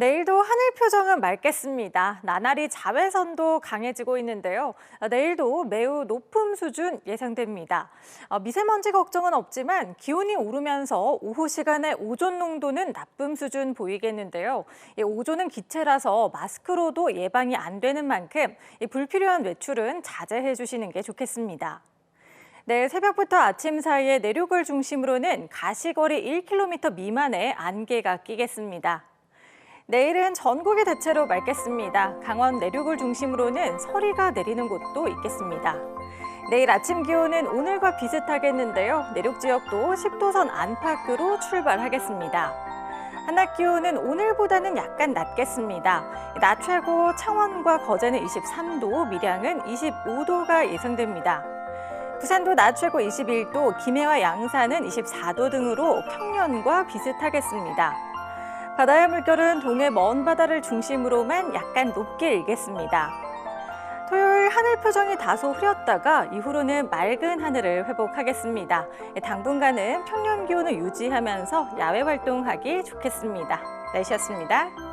내일도 하늘 표정은 맑겠습니다. 나날이 자외선도 강해지고 있는데요. 아, 내일도 매우 높은 수준 예상됩니다. 아, 미세먼지 걱정은 없지만 기온이 오르면서 오후 시간에 오존 농도는 나쁨 수준 보이겠는데요. 이 오존은 기체라서 마스크로도 예방이 안 되는 만큼 이 불필요한 외출은 자제해 주시는 게 좋겠습니다. 내일 새벽부터 아침 사이에 내륙을 중심으로는 가시거리 1km 미만의 안개가 끼겠습니다. 내일은 전국이 대체로 맑겠습니다. 강원 내륙을 중심으로는 서리가 내리는 곳도 있겠습니다. 내일 아침 기온은 오늘과 비슷하겠는데요. 내륙 지역도 10도선 안팎으로 출발하겠습니다. 한낮 기온은 오늘보다는 약간 낮겠습니다. 낮 최고 창원과 거제는 23도, 밀양은 25도가 예상됩니다. 부산도 낮 최고 21도, 김해와 양산은 24도 등으로 평년과 비슷하겠습니다. 바다의 물결은 동해 먼 바다를 중심으로만 약간 높게 일겠습니다. 토요일 하늘 표정이 다소 흐렸다가 이후로는 맑은 하늘을 회복하겠습니다. 당분간은 평년 기온을 유지하면서 야외 활동하기 좋겠습니다. 날씨였습니다.